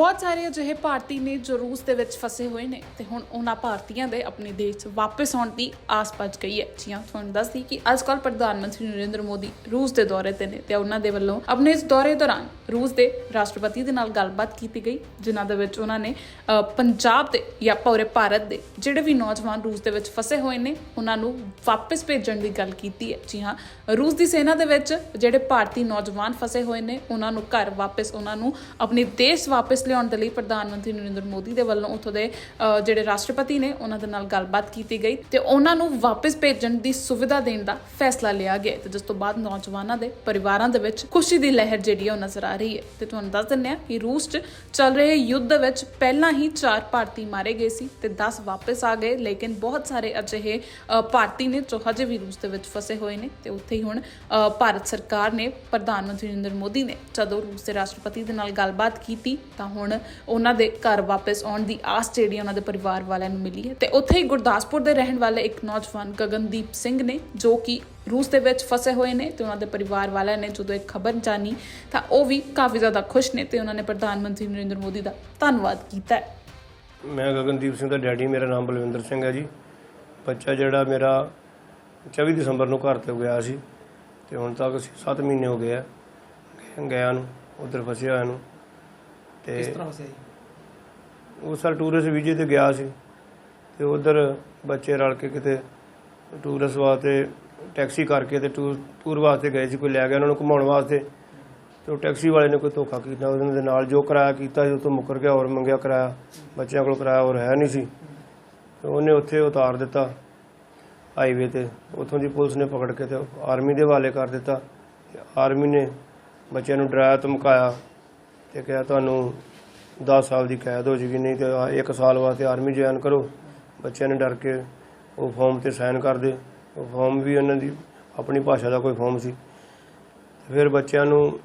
ਬਹੁਤ ਸਾਰੇ ਅਜਿਹੇ ਭਾਰਤੀ ਨੇ ਜੋ ਰੂਸ ਦੇ ਵਿੱਚ ਫਸੇ ਹੋਏ ਨੇ ਤੇ ਹੁਣ ਉਹਨਾਂ ਭਾਰਤੀਆਂ ਦੇ ਆਪਣੇ ਦੇਸ਼ 'ਚ ਵਾਪਸ ਆਉਣ ਦੀ ਆਸ ਪੱਜ ਗਈ ਹੈ। ਜੀ ਹਾਂ, ਤੁਹਾਨੂੰ ਦੱਸਦੀ ਕਿ ਅੱਜ ਕੱਲ੍ਹ ਪ੍ਰਧਾਨ ਮੰਤਰੀ ਨਰਿੰਦਰ ਮੋਦੀ ਰੂਸ ਦੇ ਦੌਰੇ ਤੇ ਨੇ ਤੇ ਉਹਨਾਂ ਦੇ ਵੱਲੋਂ ਆਪਣੇ ਇਸ ਦੌਰੇ ਦੌਰਾਨ ਰੂਸ ਦੇ ਰਾਸ਼ਟਰਪਤੀ ਦੇ ਨਾਲ ਗੱਲਬਾਤ ਕੀਤੀ ਗਈ, ਜਿਨ੍ਹਾਂ ਦੇ ਵਿੱਚ ਉਹਨਾਂ ਨੇ ਪੰਜਾਬ ਦੇ ਜਾਂ ਪੂਰੇ ਭਾਰਤ ਦੇ ਜਿਹੜੇ ਵੀ ਨੌਜਵਾਨ ਰੂਸ ਦੇ ਵਿੱਚ ਫਸੇ ਹੋਏ ਨੇ, ਉਹਨਾਂ ਨੂੰ ਵਾਪਸ ਭੇਜਣ ਦੀ ਗੱਲ ਕੀਤੀ ਹੈ। ਜੀ ਹਾਂ, ਰੂਸ ਦੀ ਸੈਨਾ ਦੇ ਵਿੱਚ ਜਿਹੜੇ ਭਾਰਤੀ ਨੌਜਵਾਨ ਫਸੇ ਹੋਏ ਨੇ, ਉਹਨਾਂ ਨੂੰ ਘਰ ਵਾਪਸ, ਉਹਨਾਂ ਨੂੰ ਆਪਣੇ ਦੇਸ਼ ਵਾਪਸ ਲਿਆਉਣ ਦੇ ਲਈ ਪ੍ਰਧਾਨ ਮੰਤਰੀ ਨਰਿੰਦਰ ਮੋਦੀ ਦੇ ਵੱਲੋਂ ਉੱਥੋਂ ਦੇ ਜਿਹੜੇ ਰਾਸ਼ਟਰਪਤੀ ਨੇ, ਉਹਨਾਂ ਦੇ ਨਾਲ ਗੱਲਬਾਤ ਕੀਤੀ ਗਈ ਤੇ ਉਹਨਾਂ ਨੂੰ ਵਾਪਸ ਭੇਜਣ ਦੀ ਸੁਵਿਧਾ ਦੇਣ ਦਾ ਫੈਸਲਾ ਲਿਆ ਗਿਆ ਤੇ ਜਿਸ ਤੋਂ ਬਾਅਦ ਨੌਜਵਾਨਾਂ ਦੇ ਪਰਿਵਾਰਾਂ ਦੇ ਵਿੱਚ ਖੁਸ਼ੀ ਦੀ ਲਹਿਰ ਜਿਹੜੀ ਹੈ ਉਹ ਨਜ਼ਰ ਆ ਰਹੀ ਹੈ। ਤੇ ਤੁਹਾਨੂੰ ਦੱਸ ਦਿੰਦੇ ਹਾਂ ਕਿ ਰੂਸ 'ਚ ਚੱਲ ਰਹੇ ਯੁੱਧ ਦੇ ਵਿੱਚ ਪਹਿਲਾਂ ਹੀ 4 ਭਾਰਤੀ ਮਾਰੇ ਗਏ ਸੀ ਤੇ 10 ਵਾਪਸ ਆ ਗਏ, ਲੇਕਿਨ ਬਹੁਤ ਸਾਰੇ ਅਜਿਹੇ ਭਾਰਤੀ ਨੇ ਜੋ ਹਜੇ ਵੀ ਰੂਸ ਦੇ ਵਿੱਚ ਫਸੇ ਹੋਏ ਨੇ ਤੇ ਉੱਥੇ ਹੀ ਹੁਣ ਭਾਰਤ ਸਰਕਾਰ ਨੇ ਪ੍ਰਧਾਨ ਮੰਤਰੀ ਨਰਿੰਦਰ ਮੋਦੀ ਨੇ ਜਦੋਂ ਰੂਸ ਦੇ ਰਾਸ਼ਟਰਪਤੀ ਦੇ ਨਾਲ ਗੱਲਬਾਤ ਕੀਤੀ ਤਾਂ ਹੁਣ ਉਹਨਾਂ ਦੇ ਘਰ ਵਾਪਸ ਆਉਣ ਦੀ ਆਸ ਜਿਹੜੀ ਉਹਨਾਂ ਦੇ ਪਰਿਵਾਰ ਵਾਲਿਆਂ ਨੂੰ ਮਿਲੀ ਹੈ। ਤੇ ਉੱਥੇ ਹੀ ਗੁਰਦਾਸਪੁਰ ਦੇ ਰਹਿਣ ਵਾਲੇ ਇੱਕ ਨੌਜਵਾਨ ਗਗਨਦੀਪ ਸਿੰਘ ਨੇ, ਜੋ ਕਿ ਰੂਸ ਦੇ ਵਿੱਚ ਫਸੇ ਹੋਏ ਨੇ ਤੇ ਉਹਨਾਂ ਦੇ ਪਰਿਵਾਰ ਵਾਲਿਆਂ ਨੇ ਜਦੋਂ ਇਹ ਖਬਰ ਜਾਣੀ ਤਾਂ ਉਹ ਵੀ ਕਾਫੀ ਜ਼ਿਆਦਾ ਖੁਸ਼ ਨੇ ਤੇ ਉਹਨਾਂ ਨੇ ਪ੍ਰਧਾਨ ਮੰਤਰੀ ਨਰਿੰਦਰ ਮੋਦੀ ਦਾ ਧੰਨਵਾਦ ਕੀਤਾ ਹੈ। ਮੈਂ ਗਗਨਦੀਪ ਸਿੰਘ ਦਾ ਡੈਡੀ, ਮੇਰਾ ਨਾਮ ਬਲਵਿੰਦਰ ਸਿੰਘ ਹੈ ਜੀ। ਬੱਚਾ ਜਿਹੜਾ ਮੇਰਾ 24 ਦਸੰਬਰ ਨੂੰ ਘਰ ਤੋਂ ਗਿਆ ਸੀ ਤੇ ਹੁਣ ਤੱਕ 7 ਮਹੀਨੇ ਹੋ ਗਏ ਆ ਗਿਆ- ਗਿਆ ਨੂੰ, ਉਧਰ ਫਸਿਆ ਹੋਇਆ ਨੂੰ। ਤੇ ਕਿਸ ਤਰ੍ਹਾਂ ਫਸਿਆ ਜੀ? ਉਹ ਸਾਲ ਟੂਰਿਸਟ ਵੀਜ਼ੇ ਤੇ ਗਿਆ ਸੀ ਤੇ ਉਧਰ ਬੱਚੇ ਰਲ ਕੇ ਕਿਤੇ ਟੂਰਿਸਟ ਵਾਸਤੇ ਟੈਕਸੀ ਕਰਕੇ ਤੇ ਟੂਰ ਟੂਰ ਵਾਸਤੇ ਗਏ ਸੀ ਕੋਈ ਲੈ ਗਿਆ ਉਹਨਾਂ ਨੂੰ ਘੁਮਾਉਣ ਵਾਸਤੇ ਤੇ ਉਹ ਟੈਕਸੀ ਵਾਲੇ ਨੇ ਕੋਈ ਧੋਖਾ ਕੀਤਾ ਉਹਨਾਂ ਦੇ ਨਾਲ ਜੋ ਕਿਰਾਇਆ ਕੀਤਾ ਸੀ ਉਹ ਤੋਂ ਮੁੱਕਰ ਗਿਆ ਹੋਰ ਮੰਗਿਆ ਕਿਰਾਇਆ ਬੱਚਿਆਂ ਕੋਲ ਕਿਰਾਇਆ ਹੋਰ ਹੈ ਨਹੀਂ ਸੀ। ਤੇ ਉਹਨੇ ਉੱਥੇ ਉਤਾਰ ਦਿੱਤਾ ਹਾਈਵੇ ਤੇ ਉੱਥੋਂ ਦੀ ਪੁਲਿਸ ਨੇ ਪਕੜ ਕੇ ਤੇ ਆਰਮੀ ਦੇ ਹਵਾਲੇ ਕਰ ਦਿੱਤਾ। ਆਰਮੀ ਨੇ ਬੱਚਿਆਂ ਨੂੰ ਡਰਾਇਆ ਧਮਕਾਇਆ। ਤੇ ਕਿਹਾ ਤੁਹਾਨੂੰ 10 ਸਾਲ ਦੀ ਕੈਦ ਹੋ ਜੇਗੀ, ਨਹੀਂ ਤੇ 1 ਸਾਲ ਵਾਸਤੇ ਆਰਮੀ ਜੁਆਇਨ ਕਰੋ। ਬੱਚਿਆਂ ਨੇ ਡਰ ਕੇ ਉਹ ਫਾਰਮ ਤੇ ਸਾਈਨ ਕਰ ਦੇ। ਉਹ ਫਾਰਮ ਵੀ ਉਹਨਾਂ ਦੀ, ਆਪਣੀ ਭਾਸ਼ਾ ਦਾ ਕੋਈ ਫਾਰਮ ਸੀ। ਫਿਰ ਬੱਚਿਆਂ ਨੂੰ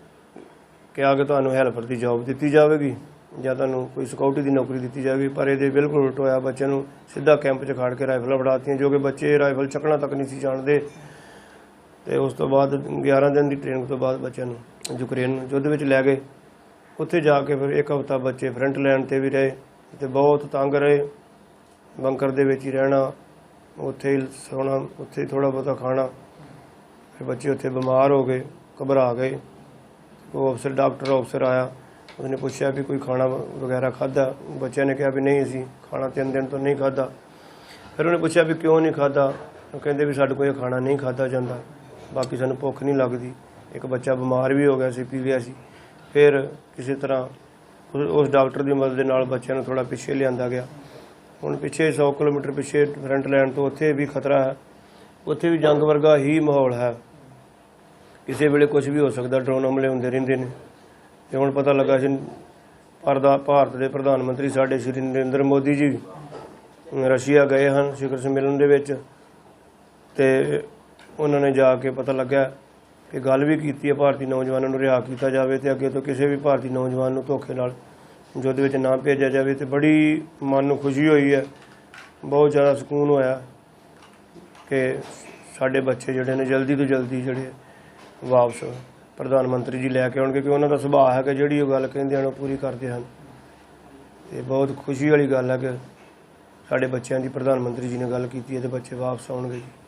ਕਿਹਾ ਕਿ ਤੁਹਾਨੂੰ ਹੈਲਪਰ ਦੀ ਜੌਬ ਦਿੱਤੀ ਜਾਵੇਗੀ ਜਾਂ ਤੁਹਾਨੂੰ ਕੋਈ ਸਿਕਿਉਰਿਟੀ ਦੀ ਨੌਕਰੀ ਦਿੱਤੀ ਜਾਵੇਗੀ, ਪਰ ਇਹਦੇ ਬਿਲਕੁਲ ਉਲਟ ਹੋਇਆ। ਬੱਚਿਆਂ ਨੂੰ ਸਿੱਧਾ ਕੈਂਪ 'ਚ ਖਾੜ ਕੇ ਰਾਈਫਲਾਂ ਫੜਾਤੀਆਂ, ਜੋ ਕਿ ਬੱਚੇ ਰਾਈਫਲ ਚੱਕਣਾ ਤੱਕ ਨਹੀਂ ਸੀ ਜਾਣਦੇ। ਤੇ ਉਸ ਤੋਂ ਬਾਅਦ 11 ਦਿਨ ਦੀ ਟ੍ਰੇਨਿੰਗ ਤੋਂ ਬਾਅਦ ਬੱਚਿਆਂ ਨੂੰ ਯੂਕਰੇਨ ਯੁੱਧ ਵਿੱਚ ਲੈ ਗਏ। ਉੱਥੇ ਜਾ ਕੇ ਫਿਰ ਇੱਕ ਹਫ਼ਤਾ ਬੱਚੇ ਫਰੰਟ ਲਾਈਨ ਤੇ ਵੀ ਰਹੇ ਤੇ ਬਹੁਤ ਤੰਗ ਰਹੇ। ਬੰਕਰ ਦੇ ਵਿੱਚ ਹੀ ਰਹਿਣਾ, ਉੱਥੇ ਹੀ ਸੌਣਾ, ਉੱਥੇ ਹੀ ਥੋੜਾ ਬਹੁਤਾ ਖਾਣਾ। ਫਿਰ ਬੱਚੇ ਉੱਥੇ ਬਿਮਾਰ ਹੋ ਗਏ, ਘਬਰਾ ਗਏ। ਉਹ ਅਫਸਰ, ਡਾਕਟਰ ਅਫਸਰ ਆਇਆ, ਉਹਨੇ ਪੁੱਛਿਆ ਵੀ ਕੋਈ ਖਾਣਾ ਵਗੈਰਾ ਖਾਦਾ ਬੱਚਿਆਂ ਨੇ ਕਿਹਾ ਵੀ ਨਹੀਂ ਅਸੀਂ ਖਾਣਾ ਤਿੰਨ ਦਿਨ ਤੋਂ ਨਹੀਂ ਖਾਦਾ ਫਿਰ ਉਹਨੇ ਪੁੱਛਿਆ ਵੀ ਕਿਉਂ ਨਹੀਂ ਖਾਦਾ ਉਹ ਕਹਿੰਦੇ ਵੀ ਸਾਡੇ ਕੋਲ ਇਹ ਖਾਣਾ ਨਹੀਂ ਖਾਦਾ ਜਾਂਦਾ। ਬਾਕੀ ਸਾਨੂੰ ਭੁੱਖ ਨਹੀਂ ਲੱਗਦੀ। ਇੱਕ ਬੱਚਾ ਬਿਮਾਰ ਵੀ ਹੋ ਗਿਆ ਸੀ, ਪੀ ਗਿਆ ਸੀ। ਫਿਰ ਕਿਸੇ ਤਰ੍ਹਾਂ ਉਸ- ਡਾਕਟਰ ਦੀ ਮਦਦ ਦੇ ਨਾਲ ਬੱਚਿਆਂ ਨੂੰ ਥੋੜਾ ਪਿੱਛੇ ਲਿਆਂਦਾ ਗਿਆ। ਹੁਣ ਪਿੱਛੇ 100 ਕਿਲੋਮੀਟਰ ਪਿੱਛੇ ਫਰੰਟ ਲੈਣ ਤੋਂ ਉੱਥੇ ਵੀ ਖਤਰਾ ਹੈ। ਉੱਥੇ ਵੀ ਜੰਗ ਵਰਗਾ ਹੀ ਮਾਹੌਲ ਹੈ। ਕਿਸੇ ਵੇਲੇ ਕੁਝ ਵੀ ਹੋ ਸਕਦਾ, ਡਰੋਨ ਹਮਲੇ ਹੁੰਦੇ ਰਹਿੰਦੇ ਨੇ। ਤੇ ਹੁਣ ਪਤਾ ਲੱਗਾ ਸੀ ਭਾਰਤ ਭਾਰਤ ਦੇ ਪ੍ਰਧਾਨ ਮੰਤਰੀ ਸਾਡੇ ਸ਼੍ਰੀ ਨਰਿੰਦਰ ਮੋਦੀ ਜੀ ਰਸ਼ੀਆ ਗਏ ਹਨ ਸਿਖਰ ਸੰਮੇਲਨ ਦੇ ਵਿੱਚ। ਤੇ ਉਹਨਾਂ ਨੇ ਜਾ ਕੇ ਪਤਾ ਲੱਗਾ ਕਿ ਗੱਲ ਵੀ ਕੀਤੀ ਹੈ, ਭਾਰਤੀ ਨੌਜਵਾਨਾਂ ਨੂੰ ਰਿਹਾ ਕੀਤਾ ਜਾਵੇ ਤੇ ਅੱਗੇ ਤੋਂ ਕਿਸੇ ਵੀ ਭਾਰਤੀ ਨੌਜਵਾਨ ਨੂੰ ਧੋਖੇ ਨਾਲ ਯੁੱਧ ਵਿੱਚ ਨਾ ਭੇਜਿਆ ਜਾਵੇ ਤੇ ਬੜੀ ਮਨ ਨੂੰ ਖੁਸ਼ੀ ਹੋਈ ਹੈ, ਬਹੁਤ ਜ਼ਿਆਦਾ ਸਕੂਨ ਹੋਇਆ ਕਿ ਸਾਡੇ ਬੱਚੇ ਜਿਹੜੇ ਨੇ ਜਲਦੀ ਤੋਂ ਜਲਦੀ ਜਿਹੜੇ ਵਾਪਸ ਪ੍ਰਧਾਨ ਮੰਤਰੀ ਜੀ ਲੈ ਕੇ ਆਉਣਗੇ ਕਿਉਂਕਿ ਉਹਨਾਂ ਦਾ ਸੁਭਾਅ ਹੈ ਕਿ ਜਿਹੜੀ ਉਹ ਗੱਲ ਕਹਿੰਦੇ ਹਨ ਉਹ ਪੂਰੀ ਕਰਦੇ ਹਨ। ਤੇ ਬਹੁਤ ਖੁਸ਼ੀ ਵਾਲੀ ਗੱਲ ਹੈ ਕਿ ਸਾਡੇ ਬੱਚਿਆਂ ਦੀ ਪ੍ਰਧਾਨ ਮੰਤਰੀ ਜੀ ਨੇ ਗੱਲ ਕੀਤੀ ਹੈ ਤੇ ਬੱਚੇ ਵਾਪਸ ਆਉਣਗੇ ਜੀ।